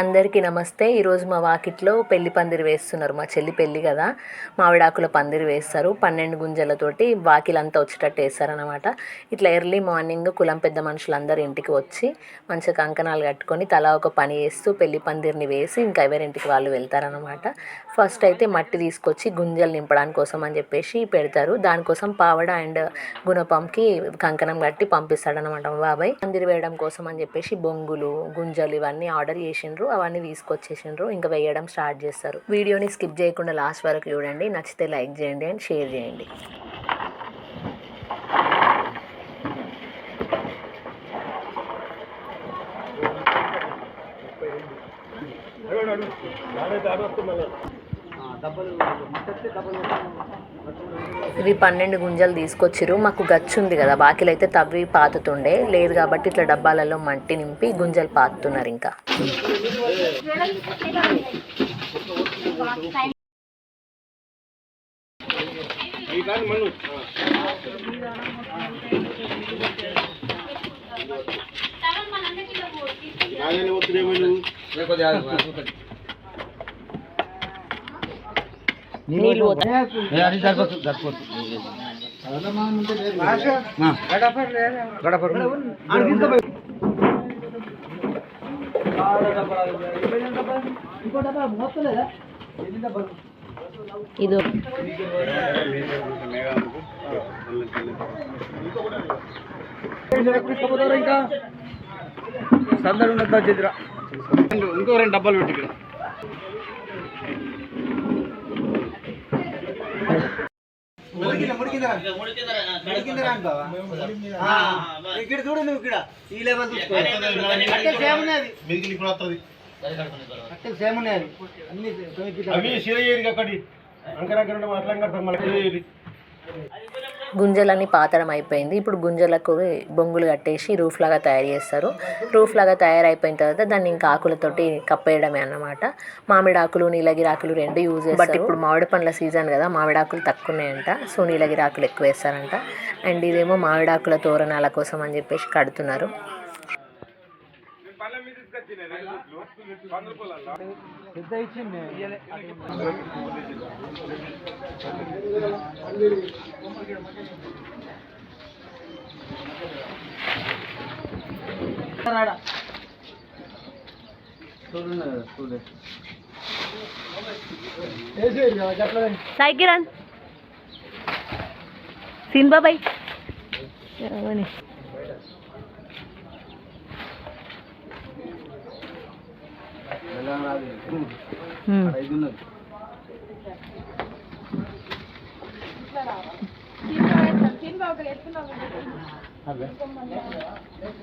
అందరికీ నమస్తే. ఈరోజు మా వాకిట్లో పెళ్ళి పందిరి వేస్తున్నారు. మా చెల్లి పెళ్ళి కదా. మామిడాకుల పందిరి వేస్తారు. పన్నెండు గుంజలతోటి వాకిలంతా వచ్చేటట్టు వేస్తారనమాట ఇట్లా ఎర్లీ మార్నింగ్ కులం పెద్ద మనుషులందరూ ఇంటికి వచ్చి మంచిగా కంకణాలు కట్టుకొని తలా ఒక పని చేస్తూ పెళ్ళి పందిరిని వేసి ఇంకా ఎవరింటికి వాళ్ళు వెళ్తారనమాట ఫస్ట్ అయితే మట్టి తీసుకొచ్చి గుంజలు నింపడానికి కోసం అని చెప్పేసి పెడతారు. దానికోసం పావడ అండ్ గుణపంకి కంకణం కట్టి పంపిస్తాడనమాట బాబాయ్. పందిరి వేయడం కోసం అని చెప్పేసి బొంగులు గుంజలు ఇవన్నీ ఆర్డర్ చేసిండ్రు. అవన్నీ తీసుకొచ్చేసిండ్రు ఇంకా వేయడం స్టార్ట్ చేస్తారు. వీడియోని స్కిప్ చేయకుండా లాస్ట్ వరకు చూడండి. నచ్చితే లైక్ చేయండి అండ్ షేర్ చేయండి. ఇవి పన్నెండు గుంజలు తీసుకొచ్చిర్రు. మాకు గచ్చు ఉంది కదా బాకిలు అయితే తవ్వి పాతుతుండే. లేదు కాబట్టి ఇట్లా డబ్బాలలో మట్టి నింపి గుంజలు పాతుతున్నారు ఇంకా. నీళ్ళు అది సరిపోతుంది గడప ఇది. ఇంకా సందడి ఉండద్దా ఇంకో రెండు డబ్బాలు పెట్టి ఇక్కడ. ఇక్కడ చూడు నువ్వు ఇక్కడ. ఈ లెవెల్ చూసుకో. సేమ్ ఉన్నది అన్ని అవి శిరయ్యేది అక్కడి అంకరంకర మాట్లాడతాం మనకి గుంజలన్నీ పాతడం అయిపోయింది. ఇప్పుడు గుంజలకు బొంగులు కట్టేసి రూఫ్ లాగా తయారు చేస్తారు. రూఫ్ లాగా తయారైపోయిన తర్వాత దాన్ని ఇంకా ఆకులతోటి కప్పేయడమే అన్నమాట. మామిడి ఆకులు నీలగిరి ఆకులు రెండు యూజ్ చేస్తారు. బట్ ఇప్పుడు మామిడి పండ్ల సీజన్ కదా మామిడి ఆకులు తక్కువ ఉన్నాయంట సో నీలగిరి ఆకులు ఎక్కువ వేస్తారంట అండ్ ఇదేమో మామిడి ఆకుల తోరణాల కోసం అని చెప్పేసి కడుతున్నారు. సాయి కిరణ్ సీన్ బాబాయ్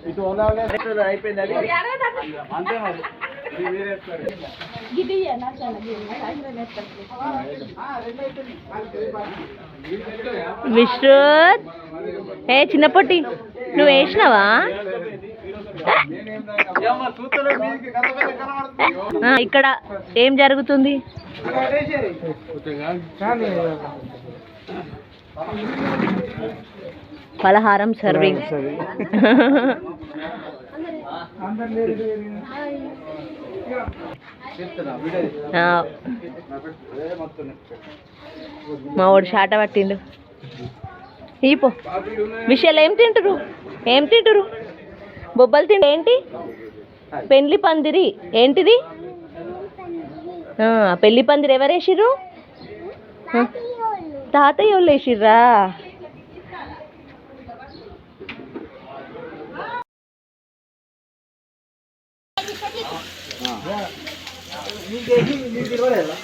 ఇటు అయిపోయింది అంతే మరి. విశ్రుత్ ఏ చిన్న పొట్టి నువ్వు వేసినావా? ఇక్కడ ఏం జరుగుతుంది? పలహారం సర్వింగ్ చెప్తున్నా వీడియో ఆ, అదే మొత్తం మా వాడు షాట పట్టిండు. ఈపో. విషయాలు ఏం తింటురు? ఏం తింటురు? బొబ్బలు తిండి ఏంటి? పెళ్ళి పందిరి. ఏంటిది? ఆ, పెళ్ళి పందిరి ఎవరు వేసిర్రు? ఆ, తాతయ్య వాళ్ళు వేసిర్రా నీకేసి నీకు ఇవ్వలేదా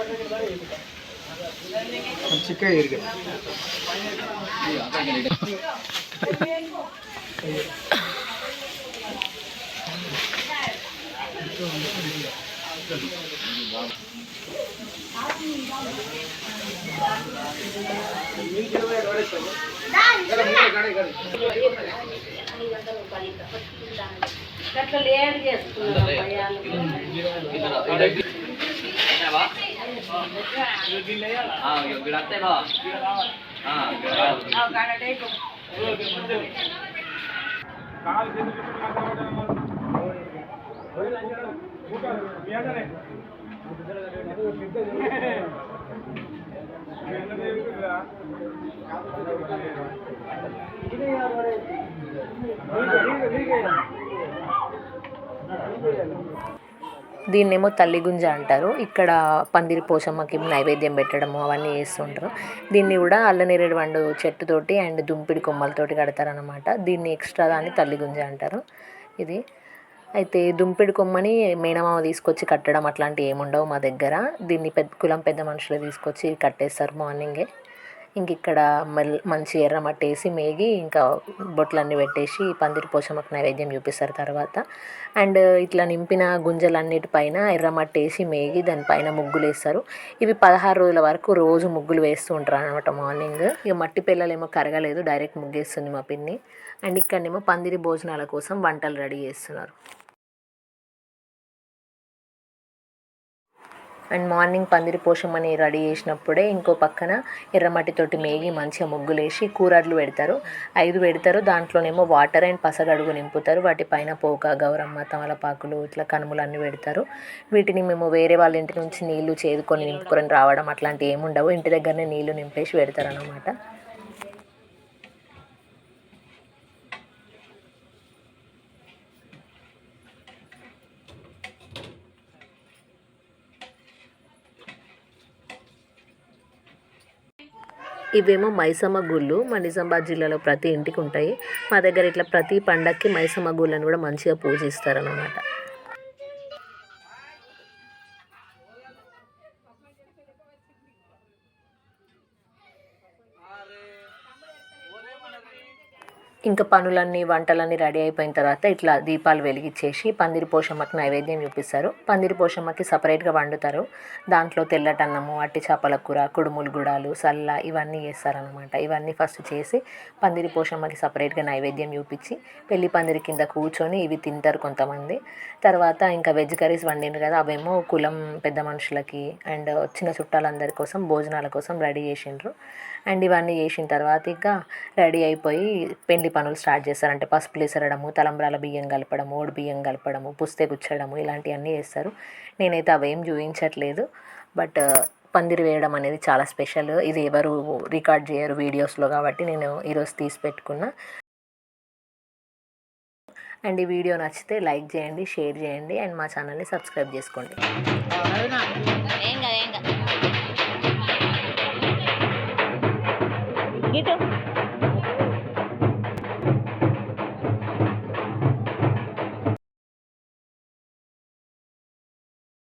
పెట్టండి కదా పడది పడ పడదు పడదు అట్లా విషు లేవురా చిక్క ఇరుగు దీన్నేమో తల్లి గుంజ అంటారు. ఇక్కడ పందిరి పోషమ్మకి నైవేద్యం పెట్టడము అవన్నీ చేస్తుంటారు. దీన్ని కూడా అల్లనేరేడు వండు చెట్టుతోటి అండ్ దుంపిడి కొమ్మలతోటి కడతారనమాట దీన్ని ఎక్స్ట్రా దాన్ని తల్లి గుంజ అంటారు. ఇది. అయితే దుంపిడి కొమ్మని మేనమామ తీసుకొచ్చి కట్టడం అట్లాంటివి ఏముండవు మా దగ్గర. దీన్ని పెద్ద కులం పెద్ద మనుషులు తీసుకొచ్చి కట్టేస్తారు మార్నింగే. ఇంక ఇక్కడ మంచి ఎర్రమట్టి వేసి మేగి ఇంకా బొట్లన్నీ పెట్టేసి పందిరి పోషమ్మకు నైవేద్యం చూపిస్తారు తర్వాత. అండ్ ఇట్లా నింపిన గుంజలన్నిటిపైన ఎర్రమట్టి వేసి మేగి దానిపైన ముగ్గులు వేస్తారు. ఇవి పదహారు రోజుల వరకు రోజు ముగ్గులు వేస్తూ ఉంటారు అనమాట మార్నింగ్. ఇక మట్టి పిల్లలేమో కరగలేదు డైరెక్ట్ ముగ్గేస్తుంది మా పిన్ని. అండ్ ఇక్కడనేమో పందిరి భోజనాల కోసం వంటలు రెడీ చేస్తున్నారు. అండ్ మార్నింగ్ పందిరి పోషమని రెడీ చేసినప్పుడే ఇంకో పక్కన ఎర్రమట్టితోటి మేగి మంచిగా ముగ్గులు వేసి కూరడ్లు పెడతారు. ఐదు పెడతారు. దాంట్లోనేమో వాటర్ అండ్ పసగడుగు నింపుతారు. వాటిపైన పోక గౌరమ్మ తమలపాకులు ఇట్లా కనుములు అన్నీ పెడతారు. వీటిని మేము వేరే వాళ్ళ ఇంటి నుంచి నీళ్ళు చేదుకొని నింపుకొని రావడం అట్లాంటివి ఏమి ఉండవు ఇంటి దగ్గరనే నీళ్ళు నింపేసి పెడతారు అన్నమాట ఇవేమో మైసమ్మ గుళ్ళు. మా నిజామాబాద్ జిల్లాలో ప్రతి ఇంటికి ఉంటాయి. మా దగ్గర ఇట్లా ప్రతి పండక్కి మైసమ్మ గుళ్ళని కూడా మంచిగా పూజిస్తారనమాట ఇంకా పనులన్నీ వంటలన్నీ రెడీ అయిపోయిన తర్వాత ఇట్లా దీపాలు వెలిగించేసి పందిరి పోషమ్మకి నైవేద్యం చూపిస్తారు. పందిరి పోషమ్మకి సపరేట్గా వండుతారు. దాంట్లో తెల్లటన్నము అట్టి చేపల కూర కుడుములు గుడాలు సల్ల ఇవన్నీ చేస్తారనమాట ఇవన్నీ ఫస్ట్ చేసి పందిరి పోషమ్మకి సపరేట్గా నైవేద్యం చూపించి పెళ్ళి పందిరి కింద కూర్చొని ఇవి తింటారు కొంతమంది. తర్వాత ఇంకా వెజ్ కర్రీస్ వండిండ్రు కదా అవేమో కులం పెద్ద మనుషులకి అండ్ వచ్చిన చుట్టాలందరి కోసం భోజనాల కోసం రెడీ చేసిండ్రు. అండ్ ఇవన్నీ చేసిన తర్వాత ఇంకా రెడీ అయిపోయి పెళ్ళి పనులు స్టార్ట్ చేస్తారంటే పసుపులు వేసరడము తలంబ్రాల బియ్యం కలపడము ఓడి బియ్యం కలపడము పుస్తే గుచ్చడము ఇలాంటివన్నీ చేస్తారు. నేనైతే అవేం చూపించట్లేదు. బట్ పందిరి వేయడం అనేది చాలా స్పెషల్. ఇది ఎవరు రికార్డ్ చేయరు వీడియోస్లో కాబట్టి నేను ఈరోజు తీసి పెట్టుకున్నా. అండ్ ఈ వీడియో నచ్చితే లైక్ చేయండి షేర్ చేయండి అండ్ మా ఛానల్ని సబ్స్క్రైబ్ చేసుకోండి. ఏంగా